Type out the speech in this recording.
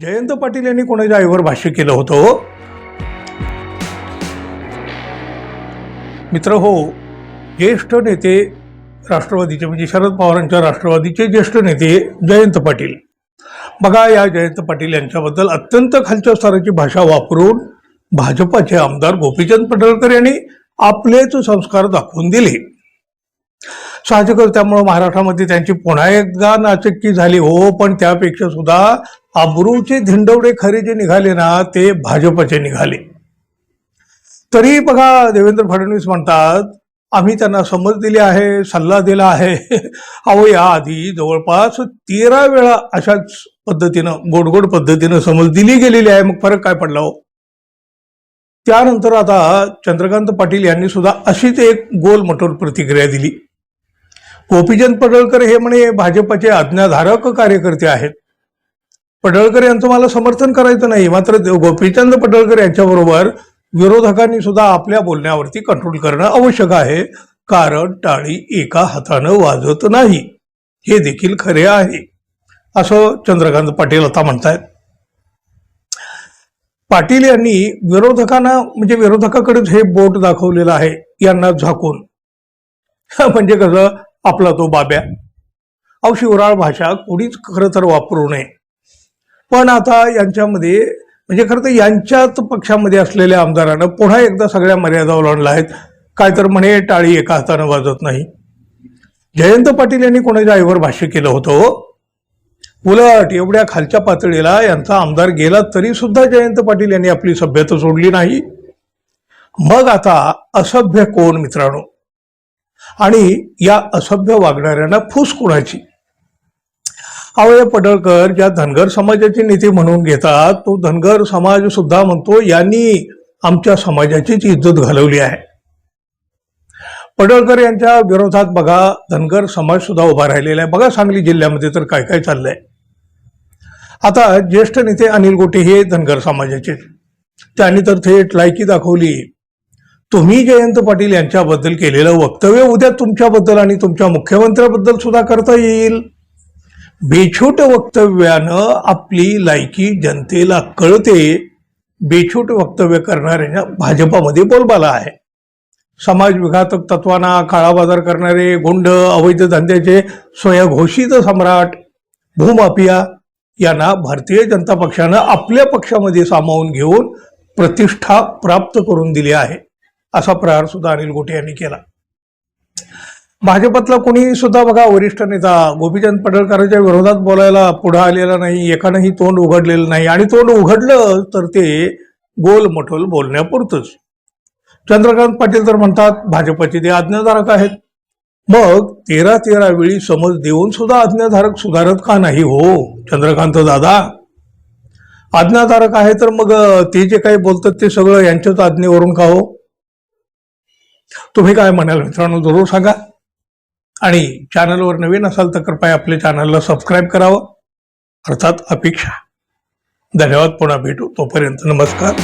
जयंत पाटील यांनी कोणाच्या आईवर भाष्य केलं होतं? मित्र हो ज्येष्ठ नेते राष्ट्रवादीचे म्हणजे शरद पवारांच्या राष्ट्रवादीचे ज्येष्ठ नेते जयंत पाटील. बघा या जयंत पाटील यांच्याबद्दल अत्यंत खालच्या स्तराची भाषा वापरून भाजपाचे आमदार गोपीचंद पडळकर यांनी आपलेच संस्कार दाखवून दिले. साहजिकच त्यामुळं महाराष्ट्रामध्ये त्यांची पुन्हा एकदा नाचक्की झाली हो पण त्यापेक्षा सुद्धा अब्रूचे धिंडवडे खरे जे निघाले ना ते भाजपचे निघाले. तरी बघा देवेंद्र फडणवीस म्हणतात आम्ही त्यांना समज दिली आहे सल्ला दिला आहे. अहो याआधी जवळपास तेरा वेळा अशाच पद्धतीनं गोडगोड पद्धतीनं समज दिली गेलेली आहे. मग फरक काय पडला हो? त्यानंतर आता चंद्रकांत पाटील यांनी सुद्धा अशीच एक गोल मटोर प्रतिक्रिया दिली. गोपीचंद पडळकर हे म्हणे भाजपचे आज्ञाधारक कार्यकर्ते आहेत. पडळकर यांचं मला समर्थन करायचं नाही मात्र गोपीचंद पडळकर यांच्याबरोबर विरोधकांनी सुद्धा आपल्या बोलण्यावरती कंट्रोल करणं आवश्यक आहे. कारण टाळी एका हातानं वाजत नाही. हे देखील खरे आहे. असं चंद्रकांत पाटील आता म्हणतायत. पाटील यांनी विरोधकांना म्हणजे विरोधकाकडेच हे बोट दाखवलेलं आहे यांना झाकून. म्हणजे कसं आपला तो बाब्या. अहो शिवराळ भाषा कोणीच खरं तर वापरू नये. पण आता यांच्यामध्ये म्हणजे खरं तर यांच्याच पक्षामध्ये असलेल्या आमदारानं पुन्हा एकदा सगळ्या मर्यादा ओलांडल्या आहेत. काय तर म्हणे टाळी एका हातानं वाजत नाही. जयंत पाटील यांनी कोणाच्या आईवर भाष्य केलं होतं? उलट एवढ्या खालच्या पातळीला यांचा आमदार गेला तरी सुद्धा जयंत पाटील यांनी आपली सभ्यता सोडली नाही. मग आता असभ्य कोण मित्रांनो? आणि या असभ्य वागणाऱ्यांना फूस कुणाची? अवय पडळकर ज्या धनगर समाजाची नीती म्हणून घेतात तो धनगर समाज सुद्धा म्हणतो यांनी आमच्या समाजाचीच इज्जत घालवली आहे. पडळकर यांच्या विरोधात बघा धनगर समाज सुद्धा उभा राहिलेला आहे. बघा सांगली जिल्ह्यामध्ये तर काय काय चाललंय. आता ज्येष्ठ नेते अनिल गोटे हे धनगर समाजाचे त्यांनी तर थेट लायकी दाखवली. तुम्ही जयंत पाटील यांच्याबद्दल केलेलं वक्तव्य उद्या तुमच्याबद्दल आणि तुमच्या मुख्यमंत्र्याबद्दल सुद्धा करता येईल. बेछूट वक्तव्यानं आपली लायकी जनतेला कळते. बेछूट वक्तव्य करणाऱ्यांना भाजपामध्ये बोलबाला आहे. समाज विघातक तत्वांना काळाबाजार करणारे गुंड अवैध धंद्याचे स्वयंघोषित सम्राट भूमाफिया यांना भारतीय जनता पक्षानं आपल्या पक्षामध्ये सामावून घेऊन प्रतिष्ठा प्राप्त करून दिली आहे. असा प्रहार सुद्धा अनिल गोटे यांनी केला. भाजपातला कोणी सुद्धा बघा वरिष्ठ नेता गोपीचंद पडळकरांच्या विरोधात बोलायला पुढे आलेला नाही एकानंही तोंड उघडलेलं नाही आणि तोंड उघडलं तर ते गोल मठोल बोलण्यापुरतंच. चंद्रकांत पाटील तर म्हणतात भाजपचे ते आज्ञाधारक आहेत. मग तेरा तेरा वेळी समज देऊन सुद्धा आज्ञाधारक सुधारत का नाही हो चंद्रकांत दादा? आज्ञाधारक आहे तर मग ते जे काही बोलतात ते सगळं यांच्याच आज्ञेवरून का हो? तुम्ही काय म्हणाल मित्रांनो जरूर सांगा. आणि चॅनलवर नवीन असाल तर कृपया आपल्या चॅनलला सबस्क्राईब करावं. अर्थात अपेक्षा. धन्यवाद पुन्हा भेटू. तोपर्यंत नमस्कार.